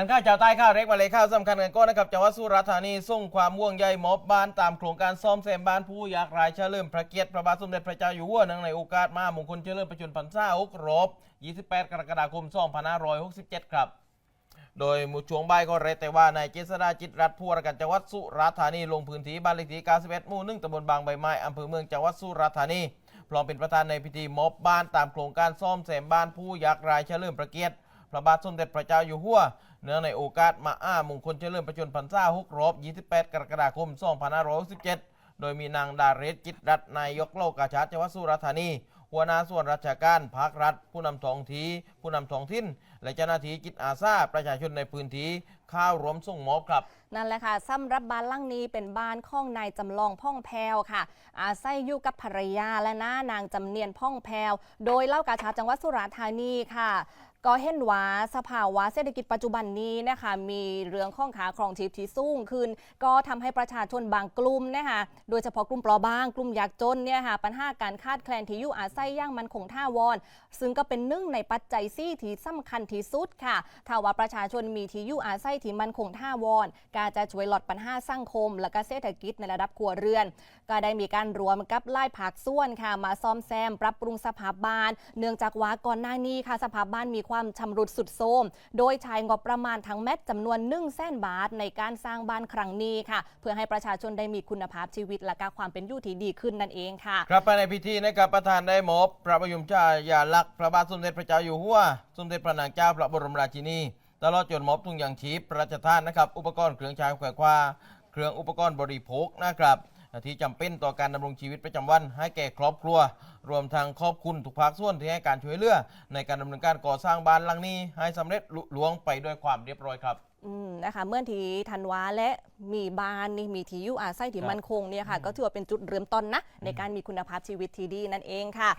ทันข้าวชาวใต้ข้าวเล็กมาเลยข้าวสำคัญกันก็นะครับจังหวัดสุราษฎร์ธานีส่งความม่วงใยมอบบ้านตามโครงการซ่อมแซมบ้านผู้ยากไร้เฉลิมพระเกียรติพระบาทสมเด็จพระเจ้าอยู่หัวเนื่องในโอกาสมามงคลเฉลิมพระชนมพรรษาหกรบ 28 กรกฎาคม 2567 ครับ โดยมู่ช่วงบ่ายก็เรแต่ว่านายเจษดาจิตรัตน์ผู้ว่าราชการจังหวัดสุราษฎร์ธานีลงพื้นที่บ้านเลขที่91หมู่หนึ่งตำบลบางใบไม้อำเภอเมืองจังหวัดสุราษฎร์ธานีพร้อมเป็นประธานในพิธีมอบบ้านตามโครงการซ่อมแซมบ้านผู้ยากไร้เฉลิมพระเกียรติพระบาทสมเด็จพระเจ้าอยู่หัว เนื่องในโอกาสมาอ้ามงคลเฉลิมประชนมพรรษาฮุกรบ 28 กรกฎาคม 2567 โดยมีนางดาเรศจิตรัตนายกโลกาชาติจังหวัดสุราษฎร์ธานีหัวหน้าส่วนราชการภาครัฐ ผู้นำท้องที่ผู้นำท้องถิ่น และเจ้าหน้าที่จิตอาสาประชาชนในพื้นที่ ข้าวรวมส่งมอบครับ นั่นแหละค่ะสำหรับบ้านหลังนี้เป็นบ้านของนายจำลองพ่องแพวค่ะ อาศัยอยู่กับภรรยาและน้านางจำเนียนพ่องแพว โดยเล่ากาชาจังหวัดสุราษฎร์ธานีค่ะก็เห็นว่าสภาวะเศรษฐกิจปัจจุบันนี้นะคะมีเรื่องข้องขาครองชีพที่สูงขึ้น ก็ทำให้ประชาชนบางกลุ่มนะคะโดยเฉพาะกลุ่มเปราะบาง กลุ่มยากจนเนี่ยค่ะปัญหาการขาดแคลนที่อยู่อาศัยย่างมันคงท่าวอน ซึ่งก็เป็นหนึ่งในปัจจัยซี่ที่สำคัญที่สุดค่ะถ้าว่าประชาชนมีที่อยู่อาศัยที่มันคงท่าวอนก็จะช่วยลดปัญหาสังคม และก็เศรษฐกิจในระดับครัวเรือน ก็ได้มีการรวมกับไล่ผักส่วนค่ะมาซ่อมแซม ปรับปรุงสภาพบ้าน เนื่องจากว่าก่อนหน้านี้ค่ะสภาพบ้านมีความชำรุดสุดโทรมโดยใช้งบประมาณทั้งแมตจำนวน1 0 0 0 0แสนบาทในการสร้างบ้านครั้งนี้ค่ะ เพื่อให้ประชาชนได้มีคุณภาพชีวิต และก็ความเป็นอยู่ที่ดีขึ้นนั่นเองค่ะครับภายในพิธีนะครับประธานได้มอบพระบระยุมชายาลักษณ์พระบาทสมเด็จพระเจ้าอยู่หัว สมเด็จพระนางเจ้าพระบรมราชินี ตลอดจนมอบทุงยางชีพพระราชทานนะครับ อุปกรณ์เครื่องใช้แขวนคว้าเครื่องอุปกรณ์บริโภคนะครับ ที่จำเป็นต่อการดำรงชีวิตประจำวัน ให้แก่ครอบครัว รวมทั้งขอบคุณทุกภาคส่วนที่ให้การช่วยเหลือในการดำเนินการก่อสร้างบ้านหลังนี้ ให้สำเร็จลุล่วงไปด้วยความเรียบร้อยครับอืมนะคะเมื่อทีธันวาและมีบ้านนี่มีที่อยู่อาศัยที่ครับมั่นคงเนี่ยค่ะ ก็ถือว่าเป็นจุดเริ่มต้นนะในการมีคุณภาพชีวิตที่ดีนั่นเองค่ะ